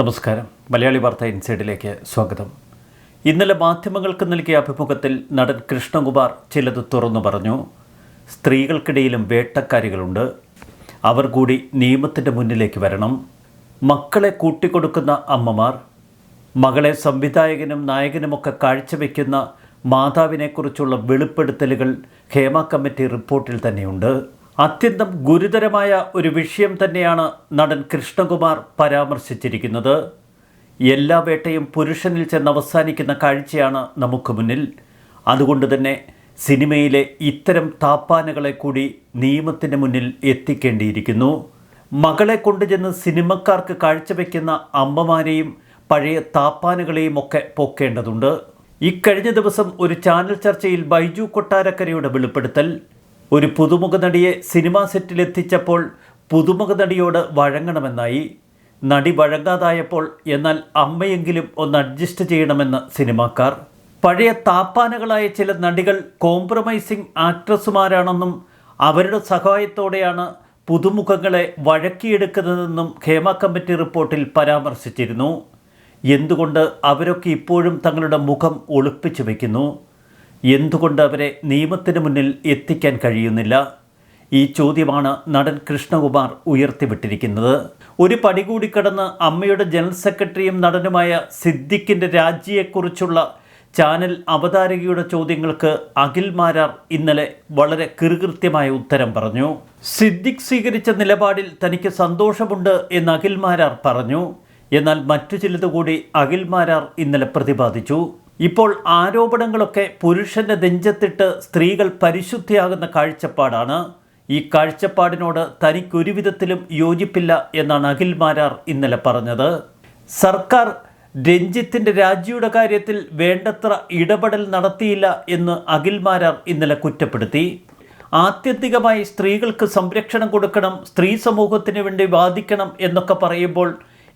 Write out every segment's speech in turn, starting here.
നമസ്കാരം. മലയാളി വാർത്ത ഇൻസൈഡിലേക്ക് സ്വാഗതം. ഇന്നലെ മാധ്യമങ്ങൾക്ക് നൽകിയ അഭിമുഖത്തിൽ നടൻ കൃഷ്ണകുമാർ ചിലത് തുറന്നു പറഞ്ഞു. സ്ത്രീകൾക്കിടയിലും വേട്ടക്കാരികളുണ്ട്. അവർ കൂടി നിയമത്തിന്റെ മുന്നിലേക്ക് വരണം. മക്കളെ കൂട്ടിക്കൊടുക്കുന്ന അമ്മമാർ മകളെ സംവിധായകനും നായകനുമൊക്കെ കാഴ്ചവെക്കുന്ന മാതാവിനെക്കുറിച്ചുള്ള വെളിപ്പെടുത്തലുകൾ ഹേമ കമ്മിറ്റി റിപ്പോർട്ടിൽ തന്നെയുണ്ട്. അത്യന്തം ഗുരുതരമായ ഒരു വിഷയം തന്നെയാണ് നടൻ കൃഷ്ണകുമാർ പരാമർശിച്ചിരിക്കുന്നത്. എല്ലാ വേട്ടയും പുരുഷനിൽ ചെന്ന് അവസാനിക്കുന്ന കാഴ്ചയാണ് നമുക്ക് മുന്നിൽ. അതുകൊണ്ട് തന്നെ സിനിമയിലെ ഇത്തരം താപ്പാനകളെ കൂടി നിയമത്തിന് മുന്നിൽ എത്തിക്കേണ്ടിയിരിക്കുന്നു. മകളെ കൊണ്ടുചെന്ന് സിനിമക്കാർക്ക് കാഴ്ചവെക്കുന്ന അമ്മമാരെയും പഴയ താപ്പാനുകളെയും ഒക്കെ പൊക്കേണ്ടതുണ്ട് ഇക്കഴിഞ്ഞ ദിവസം ഒരു ചാനൽ ചർച്ചയിൽ ബൈജു കൊട്ടാരക്കരയുടെ വെളിപ്പെടുത്തൽ. ഒരു പുതുമുഖ നടിയെ സിനിമാ സെറ്റിലെത്തിച്ചപ്പോൾ പുതുമുഖ നടിയോട് വഴങ്ങണമെന്നായി. നടി വഴങ്ങാതായപ്പോൾ എന്നാൽ അമ്മയെങ്കിലും ഒന്ന് അഡ്ജസ്റ്റ് ചെയ്യണമെന്ന് സിനിമാക്കാർ. പഴയ താപ്പാനകളായ ചില നടികൾ കോംപ്രമൈസിംഗ് ആക്ട്രസുമാരാണെന്നും അവരുടെ സഹായത്തോടെയാണ് പുതുമുഖങ്ങളെ വഴക്കിയെടുക്കുന്നതെന്നും ഖേമ കമ്മിറ്റി റിപ്പോർട്ടിൽ പരാമർശിച്ചിരുന്നു. എന്തുകൊണ്ട് അവരൊക്കെ ഇപ്പോഴും തങ്ങളുടെ മുഖം ഒളിപ്പിച്ചു വയ്ക്കുന്നു എന്തുകൊണ്ട് അവരെ നിയമത്തിന് മുന്നിൽ എത്തിക്കാൻ കഴിയുന്നില്ല? ഈ ചോദ്യമാണ് നടൻ കൃഷ്ണകുമാർ ഉയർത്തിവിട്ടിരിക്കുന്നത്. ഒരു പടി കൂടി കടന്ന് അമ്മയുടെ ജനറൽ സെക്രട്ടറിയും നടനുമായ സിദ്ദിഖിന്റെ രാജിയെക്കുറിച്ചുള്ള ചാനൽ അവതാരകയുടെ ചോദ്യങ്ങൾക്ക് അഖിൽ മാരാർ ഇന്നലെ വളരെ കൃകൃത്യമായ ഉത്തരം പറഞ്ഞു. സിദ്ദിഖ് സ്വീകരിച്ച നിലപാടിൽ തനിക്ക് സന്തോഷമുണ്ട് എന്ന് അഖിൽ മാരാർ പറഞ്ഞു. എന്നാൽ മറ്റു ചിലത് കൂടി അഖിൽ മാരാർ ഇന്നലെ പ്രതിപാദിച്ചു. ഇപ്പോൾ ആരോപണങ്ങളൊക്കെ പുരുഷന്റെ നെഞ്ചത്തിട്ട് സ്ത്രീകൾ പരിശുദ്ധിയാകുന്ന കാഴ്ചപ്പാടാണ്. ഈ കാഴ്ചപ്പാടിനോട് തനിക്കൊരു വിധത്തിലും യോജിപ്പില്ല എന്നാണ് അഖിൽ മാരാർ ഇന്നലെ പറഞ്ഞത്. സർക്കാർ രഞ്ജിത്തിന്റെ രാജിയുടെ കാര്യത്തിൽ വേണ്ടത്ര ഇടപെടൽ നടത്തിയില്ല എന്ന് അഖിൽ മാരാർ ഇന്നലെ കുറ്റപ്പെടുത്തി. ആത്യന്തികമായി സ്ത്രീകൾക്ക് സംരക്ഷണം കൊടുക്കണം സ്ത്രീ സമൂഹത്തിന് വേണ്ടി വാദിക്കണം എന്നൊക്കെ പറയുമ്പോൾ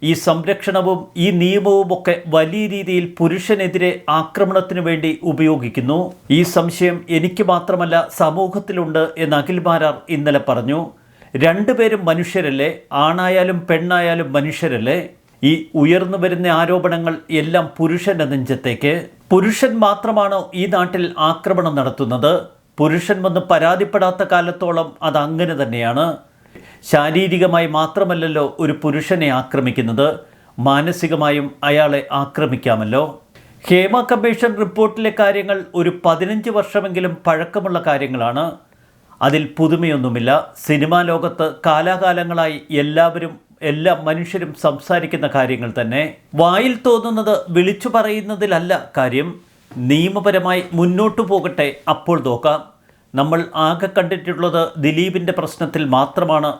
ഈ സംരക്ഷണവും ഈ നിയമവും ഒക്കെ വലിയ രീതിയിൽ പുരുഷനെതിരെ ആക്രമണത്തിന് വേണ്ടി ഉപയോഗിക്കുന്നു. ഈ സംശയം എനിക്ക് മാത്രമല്ല സമൂഹത്തിലുണ്ട് എന്ന് അഖിൽ മാരാർ ഇന്നലെ പറഞ്ഞു. രണ്ടുപേരും മനുഷ്യരല്ലേ? ആണായാലും പെണ്ണായാലും മനുഷ്യരല്ലേ? ഈ ഉയർന്നു വരുന്ന ആരോപണങ്ങൾ എല്ലാം പുരുഷന്റെ നെഞ്ചത്തേക്ക്. പുരുഷൻ മാത്രമാണോ ഈ നാട്ടിൽ ആക്രമണം നടത്തുന്നത്. പുരുഷൻ വന്ന് പരാതിപ്പെടാത്ത കാലത്തോളം അത് അങ്ങനെ തന്നെയാണ്. ശാരീരികമായി മാത്രമല്ലല്ലോ ഒരു പുരുഷനെ ആക്രമിക്കുന്നത് മാനസികമായും അയാളെ ആക്രമിക്കാമല്ലോ. ഹേമ കമ്മീഷൻ റിപ്പോർട്ടിലെ കാര്യങ്ങൾ ഒരു പതിനഞ്ച് വർഷമെങ്കിലും പഴക്കമുള്ള കാര്യങ്ങളാണ്. അതിൽ പുതുമയൊന്നുമില്ല. സിനിമാ ലോകത്ത് കാലാകാലങ്ങളായി എല്ലാവരും എല്ലാ മനുഷ്യരും സംസാരിക്കുന്ന കാര്യങ്ങൾ തന്നെ. വായിൽ തോന്നുന്നത് വിളിച്ചു പറയുന്നതിലല്ല കാര്യം. നിയമപരമായി മുന്നോട്ടു പോകട്ടെ അപ്പോൾ നോക്കാം. നമ്മൾ ആകെ കണ്ടിട്ടുള്ളത് ദിലീപിന്റെ പ്രശ്നത്തിൽ മാത്രമാണ്.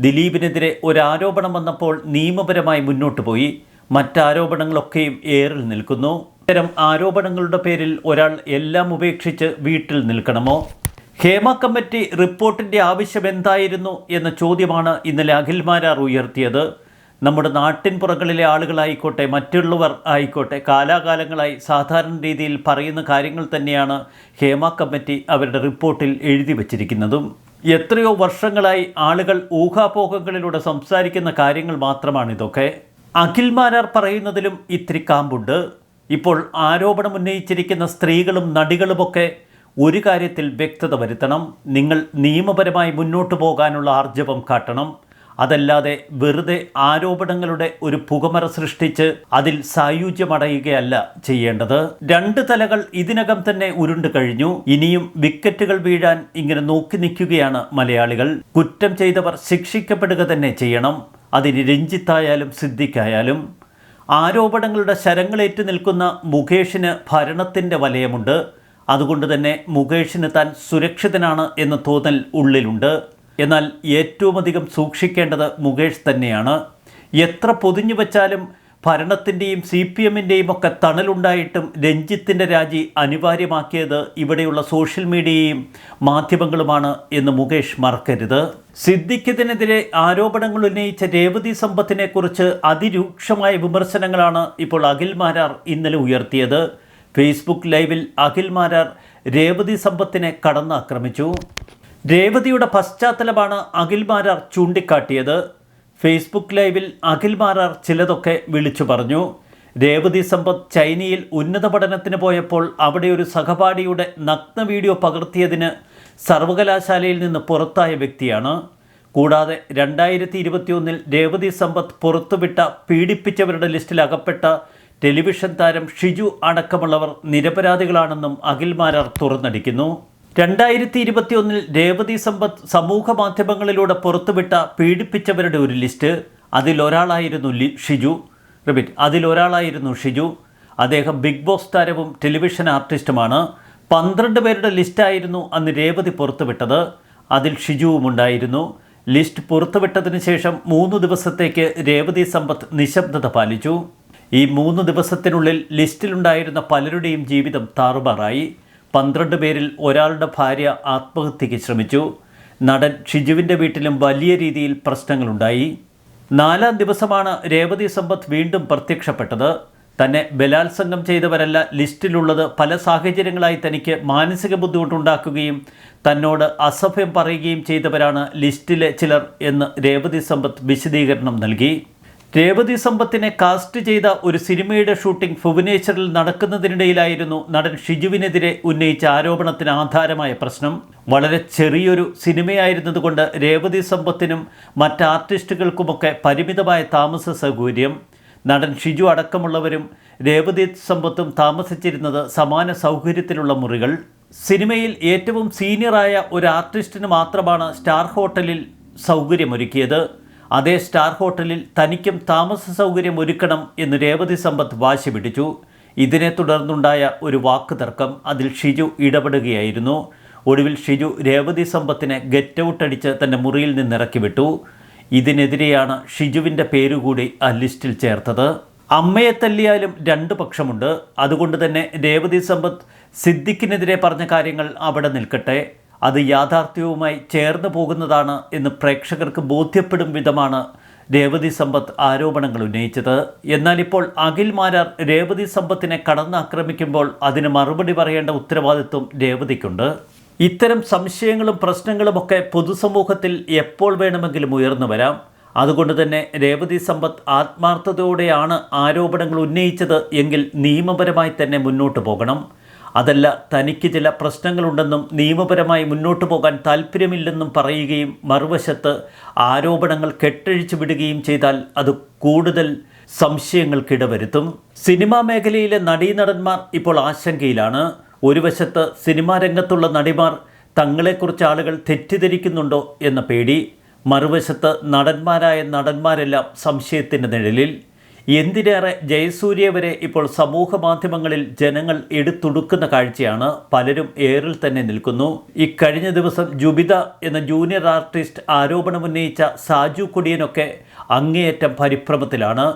ദിലീപിനെതിരെ ഒരാരോപണം വന്നപ്പോൾ നിയമപരമായി മുന്നോട്ട് പോയി. മറ്റാരോപണങ്ങളൊക്കെയും ഏറിൽ നിൽക്കുന്നു. ഇത്തരം ആരോപണങ്ങളുടെ പേരിൽ ഒരാൾ എല്ലാം ഉപേക്ഷിച്ച് വീട്ടിൽ നിൽക്കണമോ? ഹേമ കമ്മിറ്റി റിപ്പോർട്ടിന്റെ ആവശ്യം എന്തായിരുന്നു എന്ന ചോദ്യമാണ് ഇന്നലെ അഖിൽമാരാർ ഉയർത്തിയത്. നമ്മുടെ നാട്ടിൻ പുറങ്ങളിലെ ആളുകളായിക്കോട്ടെ മറ്റുള്ളവർ ആയിക്കോട്ടെ കാലാകാലങ്ങളായി സാധാരണ രീതിയിൽ പറയുന്ന കാര്യങ്ങൾ തന്നെയാണ് ഹേമ കമ്മിറ്റി അവരുടെ റിപ്പോർട്ടിൽ എഴുതി വച്ചിരിക്കുന്നതും. എത്രയോ വർഷങ്ങളായി ആളുകൾ ഊഹാപോഹങ്ങളിലൂടെ സംസാരിക്കുന്ന കാര്യങ്ങൾ മാത്രമാണ് ഇതൊക്കെ അഖിൽമാരാർ പറയുന്നതിലും ഇത്തിരി കാമ്പുണ്ട്. ഇപ്പോൾ ആരോപണം ഉന്നയിച്ചിരിക്കുന്ന സ്ത്രീകളും നടികളുമൊക്കെ ഒരു കാര്യത്തിൽ വ്യക്തത വരുത്തണം. നിങ്ങൾ നിയമപരമായി മുന്നോട്ട് പോകാനുള്ള ആർജവം കാട്ടണം. അതല്ലാതെ വെറുതെ ആരോപണങ്ങളുടെ ഒരു പുകമറ സൃഷ്ടിച്ച് അതിൽ സായുജ്യമടയുകയല്ല ചെയ്യേണ്ടത്. രണ്ട് തലകൾ ഇതിനകം തന്നെ ഉരുണ്ടു കഴിഞ്ഞു. ഇനിയും വിക്കറ്റുകൾ വീഴാൻ ഇങ്ങനെ നോക്കി നിൽക്കുകയാണ് മലയാളികൾ. കുറ്റം ചെയ്തവർ ശിക്ഷിക്കപ്പെടുക തന്നെ ചെയ്യണം. അതിന് രഞ്ജിത്തായാലും സിദ്ധിക്കായാലും ആരോപണങ്ങളുടെ ശരങ്ങളേറ്റു നിൽക്കുന്ന മുകേഷിന് ഭരണത്തിന്റെ വലയമുണ്ട്. അതുകൊണ്ട് തന്നെ മുകേഷിന് താൻ സുരക്ഷിതനാണ് എന്ന തോന്നൽ ഉള്ളിലുണ്ട്. എന്നാൽ ഏറ്റവും അധികം സൂക്ഷിക്കേണ്ടത് മുകേഷ് തന്നെയാണ്. എത്ര പൊതിഞ്ഞു വച്ചാലും ഭരണത്തിന്റെയും സി പി എമ്മിന്റെയും ഒക്കെ തണലുണ്ടായിട്ടും രഞ്ജിത്തിന്റെ രാജി അനിവാര്യമാക്കിയത് ഇവിടെയുള്ള സോഷ്യൽ മീഡിയയും മാധ്യമങ്ങളുമാണ് എന്ന് മുകേഷ് മറക്കരുത്. സിദ്ദിഖിതിനെതിരെ ആരോപണങ്ങൾ ഉന്നയിച്ച രേവതി സമ്പത്തിനെക്കുറിച്ച് അതിരൂക്ഷമായ വിമർശനങ്ങളാണ് ഇപ്പോൾ അഖിൽ മാരാർ ഇന്നലെ ഉയർത്തിയത്. ഫേസ്ബുക്ക് ലൈവിൽ അഖിൽ മാരാർ രേവതി സമ്പത്തിനെ കടന്നാക്രമിച്ചു. രേവതിയുടെ പശ്ചാത്തലമാണ് അഖിൽ മാരാർ ചൂണ്ടിക്കാട്ടിയത്. ഫേസ്ബുക്ക് ലൈവിൽ അഖിൽ മാരാർ ചിലതൊക്കെ വിളിച്ചു പറഞ്ഞു. രേവതി സമ്പത്ത് ചൈനയിൽ ഉന്നത പഠനത്തിന് പോയപ്പോൾ അവിടെ ഒരു സഹപാഠിയുടെ നഗ്ന വീഡിയോ പകർത്തിയതിന് സർവകലാശാലയിൽ നിന്ന് പുറത്തായ വ്യക്തിയാണ്. കൂടാതെ രണ്ടായിരത്തി ഇരുപത്തിയൊന്നിൽ രേവതി സമ്പത്ത് പുറത്തുവിട്ട പീഡിപ്പിച്ചവരുടെ ലിസ്റ്റിൽ അകപ്പെട്ട ടെലിവിഷൻ താരം ഷിജു അടക്കമുള്ളവർ നിരപരാധികളാണെന്നും അഖിൽ മാരാർ തുറന്നടിക്കുന്നു. രണ്ടായിരത്തി ഇരുപത്തിയൊന്നിൽ രേവതി സമ്പത്ത് സമൂഹ മാധ്യമങ്ങളിലൂടെ പുറത്തുവിട്ട പീഡിപ്പിച്ചവരുടെ ഒരു ലിസ്റ്റ്. അതിലൊരാളായിരുന്നു ലി ഷിജു. റിപ്പീറ്റ് അതിലൊരാളായിരുന്നു ഷിജു. അദ്ദേഹം ബിഗ് ബോസ് താരവും ടെലിവിഷൻ ആർട്ടിസ്റ്റുമാണ്. പന്ത്രണ്ട് പേരുടെ ലിസ്റ്റായിരുന്നു അന്ന് രേവതി പുറത്തുവിട്ടത്. അതിൽ ഷിജുവും ഉണ്ടായിരുന്നു. ലിസ്റ്റ് പുറത്തുവിട്ടതിന് ശേഷം മൂന്ന് ദിവസത്തേക്ക് രേവതി സമ്പത്ത് നിശബ്ദത പാലിച്ചു. ഈ മൂന്ന് ദിവസത്തിനുള്ളിൽ ലിസ്റ്റിലുണ്ടായിരുന്ന പലരുടെയും ജീവിതം താറുമാറായി. പന്ത്രണ്ട് പേരിൽ ഒരാളുടെ ഭാര്യ ആത്മഹത്യയ്ക്ക് ശ്രമിച്ചു. നടൻ ഷിജുവിന്റെ വീട്ടിലും വലിയ രീതിയിൽ പ്രശ്നങ്ങളുണ്ടായി. നാലാം ദിവസമാണ് രേവതി സമ്പത്ത് വീണ്ടും പ്രത്യക്ഷപ്പെട്ടത്. തന്നെ ബലാത്സംഗം ചെയ്തവരല്ല ലിസ്റ്റിലുള്ളത് പല സാഹചര്യങ്ങളായി തനിക്ക് മാനസിക ബുദ്ധിമുട്ടുണ്ടാക്കുകയും തന്നോട് അസഭ്യം പറയുകയും ചെയ്തവരാണ് ലിസ്റ്റിലെ ചിലർ എന്ന് രേവതി സമ്പത്ത് വിശദീകരണം നൽകി. രേവതി സമ്പത്തിനെ കാസ്റ്റ് ചെയ്ത ഒരു സിനിമയുടെ ഷൂട്ടിംഗ് ഭുവനേശ്വറിൽ നടക്കുന്നതിനിടയിലായിരുന്നു നടൻ ഷിജുവിനെതിരെ ഉന്നയിച്ച ആരോപണത്തിന് ആധാരമായ പ്രശ്നം. വളരെ ചെറിയൊരു സിനിമയായിരുന്നതുകൊണ്ട് രേവതി സമ്പത്തിനും മറ്റ് ആർട്ടിസ്റ്റുകൾക്കുമൊക്കെ പരിമിതമായ താമസ സൗകര്യം. നടൻ ഷിജു അടക്കമുള്ളവരും രേവതി സമ്പത്തും താമസിച്ചിരുന്നത് സമാന സൗകര്യത്തിലുള്ള മുറികൾ. സിനിമയിൽ ഏറ്റവും സീനിയറായ ഒരു ആർട്ടിസ്റ്റിന് മാത്രമാണ് സ്റ്റാർ ഹോട്ടലിൽ സൗകര്യമൊരുക്കിയത്. അതേ സ്റ്റാർ ഹോട്ടലിൽ തനിക്കും താമസ സൗകര്യം ഒരുക്കണം എന്ന് രേവതി സമ്പത്ത് വാശി പിടിച്ചു. ഇതിനെ തുടർന്നുണ്ടായ ഒരു വാക്ക് തർക്കം അതിൽ ഷിജു ഇടപെടുകയായിരുന്നു. ഒടുവിൽ ഷിജു രേവതി സമ്പത്തിനെ ഗെറ്റ് ഔട്ട് അടിച്ച് തന്റെ മുറിയിൽ നിന്നിറക്കി വിട്ടു ഇതിനെതിരെയാണ് ഷിജുവിന്റെ പേരുകൂടി ആ ലിസ്റ്റിൽ ചേർത്തത്. അമ്മയെ തല്ലിയാലും രണ്ട് പക്ഷമുണ്ട്. അതുകൊണ്ട് തന്നെ രേവതി സമ്പത്ത് സിദ്ദിഖിനെതിരെ പറഞ്ഞ കാര്യങ്ങൾ അവിടെ നിൽക്കട്ടെ. അത് യാഥാർത്ഥ്യവുമായി ചേർന്നു പോകുന്നതാണ് എന്ന് പ്രേക്ഷകർക്ക് ബോധ്യപ്പെടും വിധമാണ് രേവതി സമ്പത്ത് ആരോപണങ്ങൾ ഉന്നയിച്ചത്. എന്നാൽ ഇപ്പോൾ അഖിൽ മാരാർ രേവതി സമ്പത്തിനെ കടന്നാക്രമിക്കുമ്പോൾ അതിന് മറുപടി പറയേണ്ട ഉത്തരവാദിത്വം രേവതിക്കുണ്ട്. ഇത്തരം സംശയങ്ങളും പ്രശ്നങ്ങളുമൊക്കെ പൊതുസമൂഹത്തിൽ എപ്പോൾ വേണമെങ്കിലും ഉയർന്നു വരാം. അതുകൊണ്ട് തന്നെ രേവതി സമ്പത്ത് ആത്മാർത്ഥതയോടെയാണ് ആരോപണങ്ങൾ ഉന്നയിച്ചത് എങ്കിൽ നിയമപരമായി തന്നെ മുന്നോട്ട് പോകണം. അതല്ല തനിക്ക് ചില പ്രശ്നങ്ങളുണ്ടെന്നും നിയമപരമായി മുന്നോട്ട് പോകാൻ താല്പര്യമില്ലെന്നും പറയുകയും മറുവശത്ത് ആരോപണങ്ങൾ കെട്ടഴിച്ചു വിടുകയും ചെയ്താൽ അത് കൂടുതൽ സംശയങ്ങൾക്കിടവരുത്തും. സിനിമാ മേഖലയിലെ നടീനടന്മാർ ഇപ്പോൾ ആശങ്കയിലാണ്. ഒരു വശത്ത് സിനിമാ രംഗത്തുള്ള നടിമാർ തങ്ങളെക്കുറിച്ച് ആളുകൾ തെറ്റിദ്ധരിക്കുന്നുണ്ടോ എന്ന പേടി. മറുവശത്ത് നടന്മാരായ നടന്മാരെല്ലാം സംശയത്തിന്റെ നിഴലിൽ. എന്തിനേറെ ജയസൂര്യ വരെ ഇപ്പോൾ സമൂഹ മാധ്യമങ്ങളിൽ ജനങ്ങൾ എടുത്തുടുക്കുന്ന കാഴ്ചയാണ് പലരും ഏറിൽ തന്നെ നിൽക്കുന്നു. ഇക്കഴിഞ്ഞ ദിവസം ജുബിത എന്ന ജൂനിയർ ആർട്ടിസ്റ്റ് ആരോപണമുന്നയിച്ച സാജു കൊടിയനൊക്കെ അങ്ങേയറ്റം പരിഭ്രമത്തിലാണ്.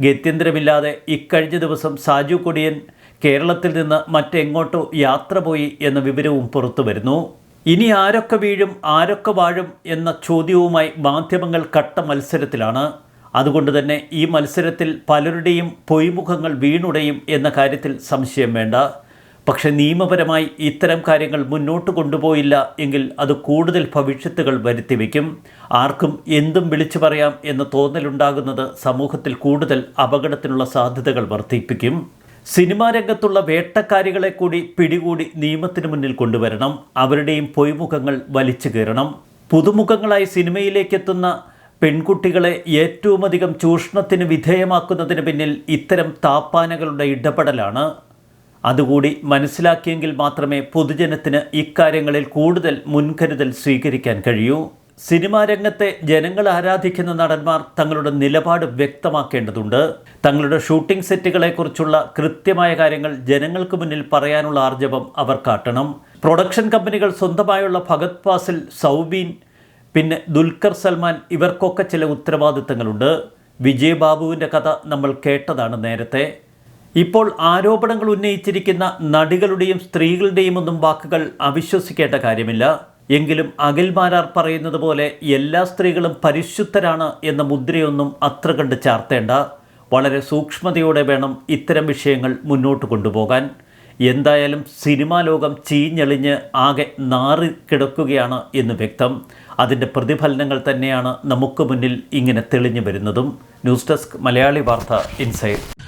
ഗത്യന്തരമില്ലാതെ ഇക്കഴിഞ്ഞ ദിവസം സാജു കൊടിയൻ കേരളത്തിൽ നിന്ന് മറ്റെങ്ങോട്ടോ യാത്ര പോയി എന്ന വിവരവും പുറത്തു വരുന്നു. ഇനി ആരൊക്കെ വീഴും ആരൊക്കെ വാഴും എന്ന ചോദ്യവുമായി മാധ്യമങ്ങൾ കട്ട മത്സരത്തിലാണ്. അതുകൊണ്ട് തന്നെ ഈ മത്സരത്തിൽ പലരുടെയും പൊയ്മുഖങ്ങൾ വീണുടയും എന്ന കാര്യത്തിൽ സംശയം വേണ്ട. പക്ഷെ നിയമപരമായി ഇത്തരം കാര്യങ്ങൾ മുന്നോട്ട് കൊണ്ടുപോയില്ല എങ്കിൽ അത് കൂടുതൽ ഭവിഷ്യത്തുകൾ വരുത്തിവെക്കും ആർക്കും എന്തും വിളിച്ചു പറയാം എന്ന തോന്നലുണ്ടാകുന്നത് സമൂഹത്തിൽ കൂടുതൽ അപകടത്തിനുള്ള സാധ്യതകൾ വർദ്ധിപ്പിക്കും. സിനിമാ രംഗത്തുള്ള വേട്ടക്കാരികളെ കൂടി പിടികൂടി നിയമത്തിന് മുന്നിൽ കൊണ്ടുവരണം. അവരുടെയും പൊയ്മുഖങ്ങൾ വലിച്ചു കയറണം. പുതുമുഖങ്ങളായി സിനിമയിലേക്ക് എത്തുന്ന പെൺകുട്ടികളെ ഏറ്റവുമധികം ചൂഷണത്തിന് വിധേയമാക്കുന്നതിന് പിന്നിൽ ഇത്തരം താപ്പാനകളുടെ ഇടപെടലാണ്. അതുകൂടി മനസ്സിലാക്കിയെങ്കിൽ മാത്രമേ പൊതുജനത്തിന് ഇക്കാര്യങ്ങളിൽ കൂടുതൽ മുൻകരുതൽ സ്വീകരിക്കാൻ കഴിയൂ. സിനിമാ രംഗത്തെ ജനങ്ങൾ ആരാധിക്കുന്ന നടന്മാർ തങ്ങളുടെ നിലപാട് വ്യക്തമാക്കേണ്ടതുണ്ട്. തങ്ങളുടെ ഷൂട്ടിംഗ് സെറ്റുകളെക്കുറിച്ചുള്ള കൃത്യമായ കാര്യങ്ങൾ ജനങ്ങൾക്ക് മുന്നിൽ പറയാനുള്ള ആർജവം അവർ കാട്ടണം. പ്രൊഡക്ഷൻ കമ്പനികൾ സ്വന്തമായുള്ള ഭഗത് പാസിൽ സൗബീൻ പിന്നെ ദുൽഖർ സൽമാൻ ഇവർക്കൊക്കെ ചില ഉത്തരവാദിത്തങ്ങളുണ്ട്. വിജയബാബുവിന്റെ കഥ നമ്മൾ കേട്ടതാണ് നേരത്തെ. ഇപ്പോൾ ആരോപണങ്ങൾ ഉന്നയിച്ചിരിക്കുന്ന നടികളുടെയും സ്ത്രീകളുടെയും ഒന്നും വാക്കുകൾ അവിശ്വസിക്കേണ്ട കാര്യമില്ല. എങ്കിലും അഖിൽമാരാർ പറയുന്നത് പോലെ എല്ലാ സ്ത്രീകളും പരിശുദ്ധരാണ് എന്ന മുദ്രയൊന്നും അത്ര കണ്ട് ചാർത്തേണ്ട. വളരെ സൂക്ഷ്മതയോടെ വേണം ഇത്തരം വിഷയങ്ങൾ മുന്നോട്ട് കൊണ്ടുപോകാൻ. എന്തായാലും സിനിമാ ലോകം ചീഞ്ഞെളിഞ്ഞ് ആകെ നാറി കിടക്കുകയാണ് എന്ന് വ്യക്തം. അതിന്റെ പ്രതിഫലനങ്ങൾ തന്നെയാണ് നമുക്ക് മുന്നിൽ ഇങ്ങനെ തെളിഞ്ഞു വരുന്നതും. ന്യൂസ് ഡെസ്ക് മലയാളി വാർത്ത ഇൻസൈഡ്.